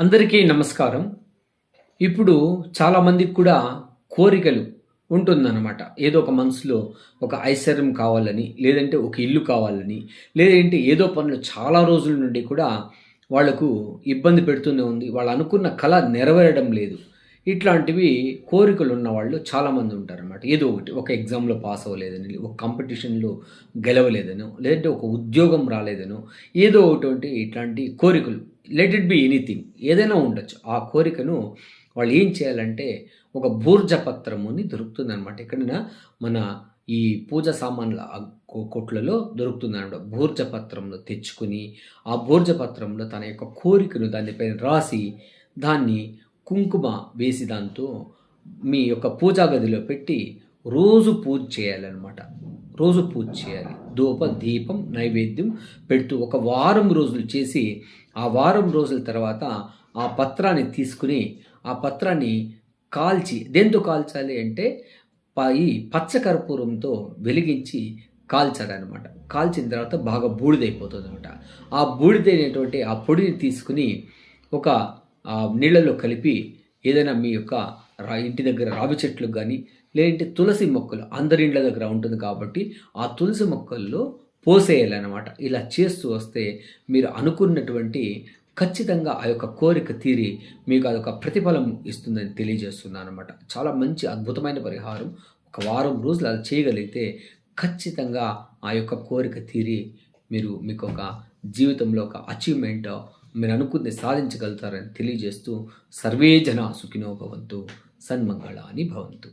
అందరికీ నమస్కారం. ఇప్పుడు చాలామందికి కూడా కోరికలు ఉంటుందన్నమాట. ఏదో ఒక మనసులో ఒక ఐశ్వర్యం కావాలని లేదంటే ఒక ఇల్లు కావాలని లేదంటే ఏదో పనులు చాలా రోజుల నుండి కూడా వాళ్ళకు ఇబ్బంది పెడుతూనే ఉంది. వాళ్ళు అనుకున్న కళ నెరవేరడం లేదు. ఇట్లాంటివి కోరికలు ఉన్న వాళ్ళు చాలామంది ఉంటారన్నమాట. ఏదో ఒకటి ఒక ఎగ్జామ్లో పాస్ అవ్వలేదని ఒక కాంపిటీషన్లో గెలవలేదనో లేదంటే ఒక ఉద్యోగం రాలేదనో ఏదో ఒకటి ఇట్లాంటి కోరికలు. లెట్ ఇట్ బి ఎనీథింగ్ ఏదైనా ఉండొచ్చు. ఆ కోరికను వాళ్ళు ఏం చేయాలంటే ఒక బూర్జ పత్రముని దొరుకుతుంది అనమాట ఎక్కడైనా మన ఈ పూజ సామాన్ల కొట్లలో దొరుకుతుందనమాట బూర్జ తెచ్చుకుని ఆ బూర్జ పత్రంలో తన యొక్క కోరికను దానిపైన రాసి దాన్ని కుంకుమ వేసి దాంతో మీ యొక్క పూజా గదిలో పెట్టి రోజు పూజ చేయాలన్నమాట. రోజు పూజ చేయాలి. ధూప దీపం నైవేద్యం పెడుతూ ఒక వారం రోజులు చేసి ఆ వారం రోజుల తర్వాత ఆ పత్రాన్ని తీసుకుని ఆ పత్రాన్ని కాల్చి దేంతో కాల్చాలి అంటే ఈ పచ్చకర్పూరంతో వెలిగించి కాల్చాలన్నమాట. కాల్చిన తర్వాత బాగా బూడిదైపోతుంది అనమాట ఆ బూడిదైనటువంటి ఆ పొడిని తీసుకుని ఒక ఆ, నీళ్ళలో కలిపి ఏదైనా మీ యొక్క రా ఇంటి దగ్గర రావి చెట్లకు కానీ లేదంటే తులసి మొక్కలు అందరి ఇండ్ల దగ్గర ఉంటుంది కాబట్టి ఆ తులసి మొక్కల్లో పోసేయాలన్నమాట. ఇలా చేస్తూ వస్తే మీరు అనుకున్నటువంటి ఖచ్చితంగా ఆ యొక్క కోరిక తీరి మీకు అదొక ప్రతిఫలం ఇస్తుందని తెలియజేస్తున్నాను అనమాట చాలా మంచి అద్భుతమైన పరిహారం. ఒక వారం రోజులు అలా చేయగలిగితే ఖచ్చితంగా ఆ యొక్క కోరిక తీరి మీరు మీకు ఒక జీవితంలో ఒక అచీవ్మెంట్ మీరు అనుకుంది సాధించగలుగుతారని తెలియజేస్తూ సర్వే జన సుఖినో భవంతు సన్మంగళాని భవంతు.